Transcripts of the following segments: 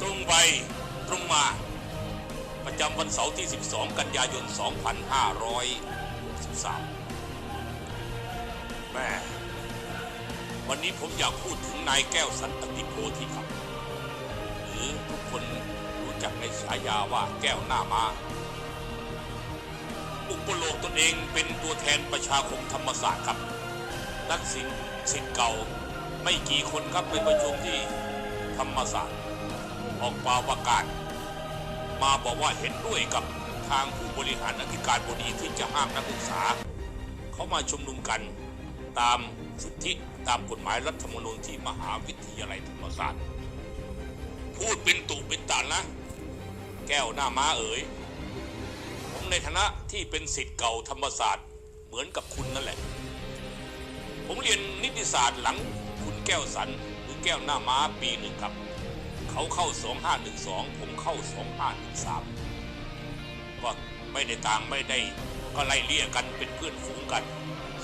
ตรงไปตรงมา ประจำวันเสาร์ที่ 12 กันยายน 2563แม่ วันนี้ผมอยากพูดถึงนายแก้วสันติโพธิครับ หรือทุกคนรู้จักในฉายาว่าแก้วหน้ามาอุปโลกตนเองเป็นตัวแทนประชาคมธรรมศาสตร์ครับ นักสิงสิทเก่าไม่กี่คนครับไปประชุมที่ ธรรมศาสตร์ ออกปาประกาศ มาบอกว่าเห็นด้วยกับทางผู้บริหารอธิการบดีที่จะห้ามนักศึกษา เขามาชุมนุมกันตามสิทธิตามกฎหมายรัฐธรรมนูญที่มหาวิทยาลัยธรรมศาสตร์ พูดเป็นตุเป็นตันนะ แก้วหน้าม้าเอ๋ยผมในฐานะที่เป็นสิทธิ์เก่าธรรมศาสตร์เหมือนกับคุณนั่นแหละ ผมเรียนนิติศาสตร์หลังคุณแก้วสันหรือ แก้วหน้าม้าปีหนึ่งครับ เขาเข้า 2512 ผมเข้า 2513 ก็ไม่ได้ต่างไม่ได้ก็ไล่เลี่ยกันเป็นเพื่อนฝูงกัน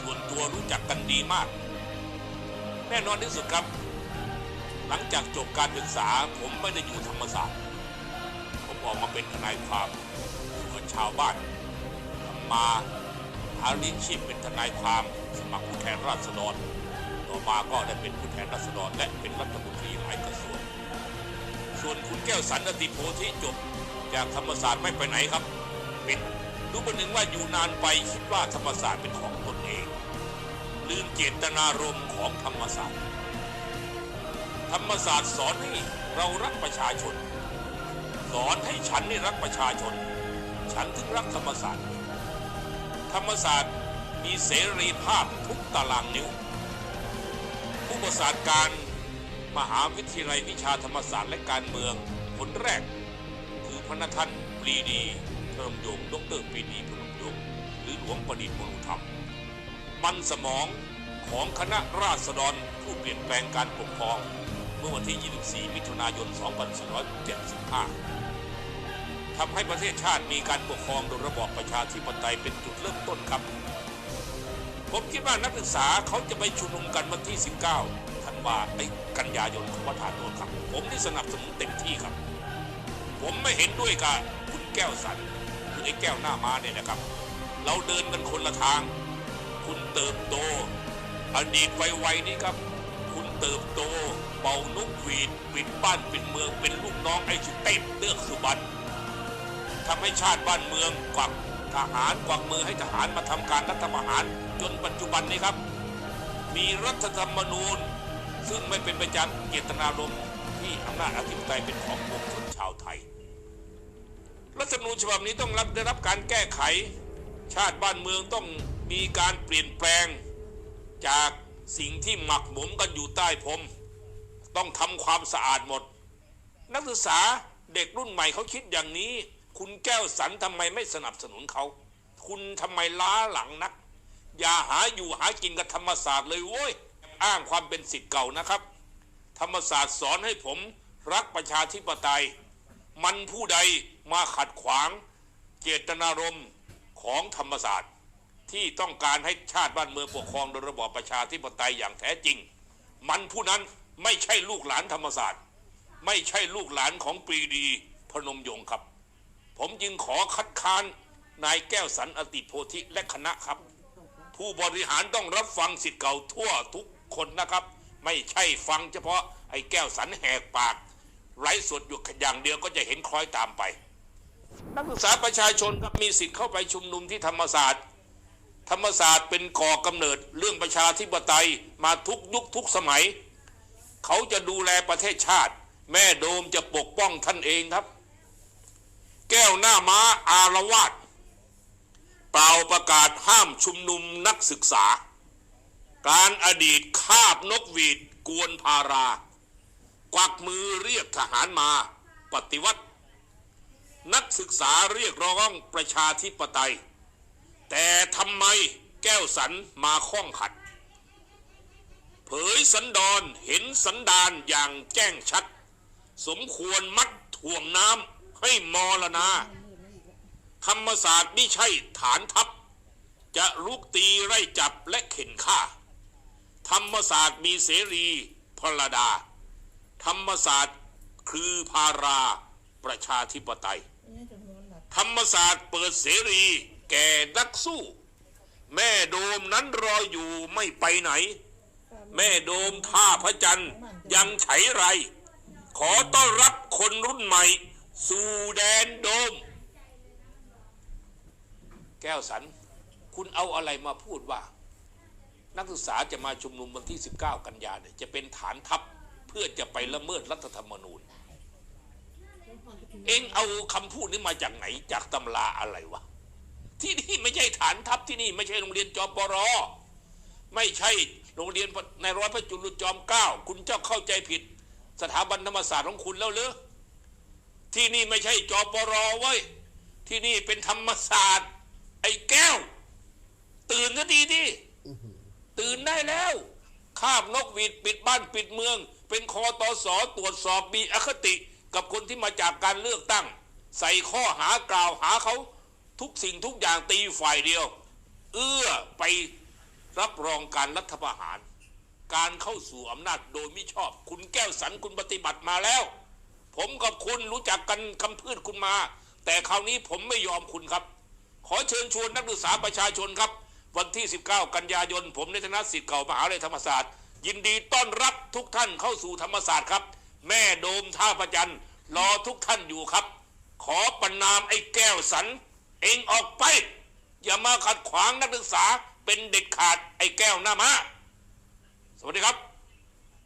ส่วนตัวรู้จักกันดีมาก แน่นอนที่สุดครับ หลังจากจบการศึกษาผมไม่ได้อยู่ธรรมศาสตร์ ผมออกมาเป็นทนายความอยู่กับชาวบ้านทำมาหาเลี้ยงชีพเป็นทนายความสมัครผู้แทนราษฎร ต่อมาก็ได้เป็นผู้แทนราษฎรและเป็นรัฐมนตรีหลายกระทรวง ส่วนคุณแก้วสันติโพธิจบจากธรรมศาสตร์ไม่ไปไหนครับ ปิดรู้ประหนึ่งว่าอยู่นานไปคิดว่าธรรมศาสตร์เป็นของตนเอง ลืมเจตนารมณ์ของธรรมศาสตร์ ธรรมศาสตร์สอนให้เรารักประชาชน สอนให้ฉันนี่รักประชาชน ฉันถึงรักธรรมศาสตร์ ธรรมศาสตร์มีเสรีภาพทุกตารางนิ้ว ผู้ประสานการมหาวิทยาลัยวิชาธรรมศาสตร์และการเมืองผลแรก คือพระนท่านปรีดีพรมยงดรปรีดีพรมยงหรือหลวงประดิษฐ์มนุธรรม มันสมองของคณะราษฎรผู้เปลี่ยนแปลงการปกครอง เมื่อวันที่ 24 มิถุนายน 2475ทำให้ประเทศชาติมีการปกครองโดยระบอบประชาธิปไตยเป็นจุดเริ่มต้นครับ ผมคิดว่านักศึกษาเขาจะไปชุมนุมกันวันที่ 19ธันวาไอ้กันยายนของประธานโทษครับ ผมนี่สนับสนุนเต็มที่ครับ ผมไม่เห็นด้วยกับคุณแก้วสันหรือไอ้แก้วหน้ามาเนี่ยนะครับ เราเดินกันคนละทาง คุณเติบโต อดีตไวๆนี้ครับ คุณเติบโต เป่านุกหวีดปิดบ้านปิดเมืองเป็นลูกน้องไอ้สุเต้นเลือกสุบันทำให้ชาติบ้านเมืองกวักทหารกวักมือให้ทหารมาทำการรัฐประหาร จนปัจจุบันนี้ครับ มีรัฐธรรมนูญ ซึ่งไม่เป็นไปจากเจตนารมณ์ที่อำนาจอธิปไตยเป็นของปวงชนชาวไทย รัฐธรรมนูญฉบับนี้ต้องรับได้รับการแก้ไข ชาติบ้านเมืองต้องมีการเปลี่ยนแปลงจากสิ่งที่หมักหมมกันอยู่ใต้พรมต้องทำความสะอาดหมด นักศึกษาเด็กรุ่นใหม่เขาคิดอย่างนี้ คุณแก้วสันทำไมไม่สนับสนุนเขา คุณทำไมล้าหลังนัก อย่าหาอยู่หากินกับธรรมศาสตร์เลยโว้ยอ้างความเป็นสิทธิ์เก่านะครับ ธรรมศาสตร์สอนให้ผมรักประชาธิปไตย มันผู้ใดมาขัดขวาง เจตนารมณ์ของธรรมศาสตร์ ที่ต้องการให้ชาติบ้านเมืองปกครองโดยระบอบประชาธิปไตยอย่างแท้จริง มันผู้นั้นไม่ใช่ลูกหลานธรรมศาสตร์ ไม่ใช่ลูกหลานของปรีดีพนมยงค์ครับ ผมจึงขอคัดค้านนายแก้วสันอติโพธิและคณะครับ ผู้บริหารต้องรับฟังสิทธิ์เก่าทั่วทุกคนนะครับ ไม่ใช่ฟังเฉพาะไอ้แก้วสันแหกปากไร้สดอยู่อย่างเดียวก็จะเห็นคล้อยตามไป นักศึกษาประชาชนครับมีสิทธิ์เข้าไปชุมนุมที่ธรรมศาสตร์ ธรรมศาสตร์เป็นก่อกำเนิดเรื่องประชาธิปไตยมาทุกยุคทุกสมัย เขาจะดูแลประเทศชาติ แม่โดมจะปกป้องท่านเองครับ แก้วหน้าม้าอารวาส เปล่าประกาศห้ามชุมนุมนักศึกษา การอดีตคาบนกหวีดกวนพารากวักมือเรียกทหารมาปฏิวัติ นักศึกษาเรียกร้องประชาธิปไตย แต่ทำไมแก้วสันมาข้องขัด เผยสันดอนเห็นสันดานอย่างแจ้งชัด สมควรมัดถ่วงน้ำให้มรณา ธรรมศาสตร์ไม่ใช่ฐานทัพ จะลุกตีไล่จับและเข็นฆ่า ธรรมศาสตร์มีเสรีพลดา ธรรมศาสตร์คือพาราประชาธิปไตย ธรรมศาสตร์เปิดเสรีแก่นักสู้ แม่โดมนั้นรออยู่ไม่ไปไหน แม่โดมท่าพระจันทร์ยังไฉไร ขอต้อนรับคนรุ่นใหม่ สู่แดนโดม แก้วสัน คุณเอาอะไรมาพูดว่า นักศึกษาจะมาชุมนุมวันที่ 19 กันยาเนี่ยจะเป็นฐานทัพเพื่อจะไปละเมิดรัฐธรรมนูญ เองเอาคำพูดนี้มาจากไหนจากตำราอะไรวะที่นี่ไม่ใช่ฐานทัพที่นี่ไม่ใช่โรงเรียนจอปรไม่ใช่โรงเรียนในร้อยพระจุลจอมเกล้าคุณเจ้าเข้าใจผิด สถาบันธรรมศาสตร์ของคุณแล้วหรือที่นี่ไม่ใช่จอปรเว้ยที่นี่เป็นธรรมศาสตร์ แก้ว ตื่นซะดีดิตื่นได้แล้วคาบนกหวีดปิดบ้านปิดเมือง เป็นคอตอสอตรวจสอบมีอคติ กับคนที่มาจากการเลือกตั้ง ใส่ข้อหากล่าวหาเขาทุกสิ่งทุกอย่างตีฝ่ายเดียว เอื้อไปรับรองการรัฐประหาร การเข้าสู่อำนาจโดยมิชอบ คุณแก้วสันคุณปฏิบัติมาแล้ว ผมกับคุณรู้จักกันคำพืชคุณมา แต่คราวนี้ผมไม่ยอมคุณครับ ขอเชิญชวนนักศึกษาประชาชนครับ วันที่ 19 กันยายน ผมในฐานะศิษย์เก่ามหาวิทยาลัยธรรมศาสตร์ ยินดีต้อนรับทุกท่านเข้าสู่ธรรมศาสตร์ครับ แม่โดมท่าประจันทร์รอทุกท่านอยู่ครับ ขอประนามไอ้แก้วสัน เองออกไป อย่ามาขัดขวางนักศึกษาเป็นเด็ดขาดไอ้แก้วหน้ามาสวัสดีครับ